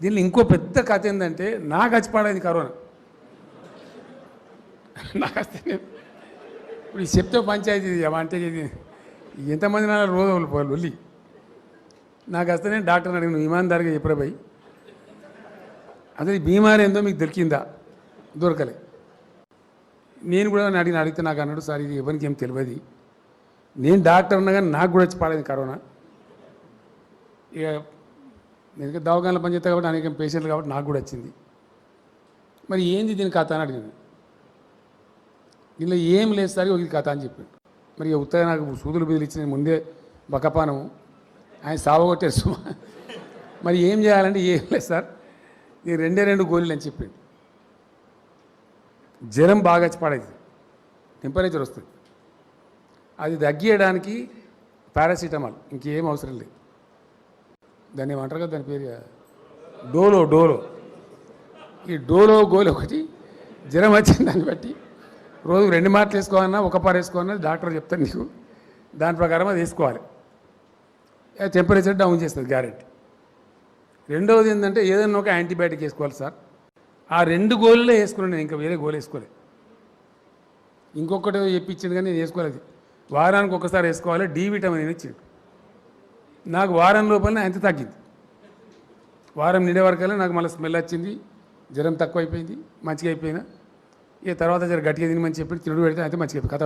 దీనిలో ఇంకో పెద్ద కథ ఏంటంటే నాకు వచ్చి పాడైంది కరోనా. నాకు వస్తేనే నేను ఇప్పుడు ఈ చెప్తే పంచాయతీ ఇది, అంటే ఇది. ఎంతమంది నా రోజు వాళ్ళు వెళ్ళి నాకు వస్తేనే నేను డాక్టర్ని అడిగిన ఇమాన్దారిగా చెప్పరా భయ్ అసలు ఈ బీమారి ఏందో మీకు దొరికిందా? దొరకలే. నేను కూడా అడిగిన అడిగితే నాకు అన్నాడు సార్ ఇది ఎవరికి ఏం తెలియదు. నేను డాక్టర్ ఉన్నా కానీ నాకు కూడా వచ్చి పాడైంది కరోనా. ఇక ఎందుకంటే దవాఖానలో పనిచేస్తా కాబట్టి అనేక పేషెంట్లు కాబట్టి నాకు కూడా వచ్చింది. మరి ఏంది దీని కథ అని అడిగాను దీనిలో ఏం లేదు సార్ ఒక కథ అని చెప్పాడు. మరి ఉత్తర నాకు సూదులు బిదులు ఇచ్చిన ముందే బకపానము ఆయన సావగొట్టారు సుమ. మరి ఏం చేయాలంటే ఏం లేదు సార్ ఈ రెండే రెండు గోళీలు అని చెప్పాడు. జ్వరం బాగా వచ్చి పడేది. టెంపరేచర్ వస్తుంది. అది తగ్గియడానికి పారాసిటమాల్ ఇంకేం అవసరం లేదు. దాన్ని ఏమంటారు కదా దాని పేరు? డోలో డోలో. ఈ డోలో గోలు ఒకటి. జ్వరం వచ్చిన దాన్ని బట్టి. రోజు రెండు మాటలు వేసుకోవాలన్నా ఒక పార వేసుకోవాలన్నా డాక్టర్ చెప్తాను నీకు. దాని ప్రకారం అది వేసుకోవాలి. టెంపరేచర్ డౌన్ చేస్తుంది గ్యారెంటీ రెండవది ఏంటంటే ఏదైనా ఒక యాంటీబయాటిక్ వేసుకోవాలి సార్. ఆ రెండు గోళ్ళే వేసుకున్నాను నేను ఇంకా వేరే గోలు వేసుకోలేదు. ఇంకొకటి చెప్పించింది కానీ నేను వేసుకోలేదు. వారానికి ఒకసారి వేసుకోవాలి డి విటమిన్ అని ఇచ్చిండు. నాకు వారం లోపలనే అంత తగ్గింది. వారం నిండే వరకల్లా నాకు మళ్ళీ స్మెల్ వచ్చింది జ్వరం తక్కువ అయిపోయింది మంచిగా అయిపోయినా. ఇక తర్వాత జర గట్టిగా తిని మంచి చెప్పి తిరుడు పెడితే అయితే మంచిగా అయిపోయింది. కథ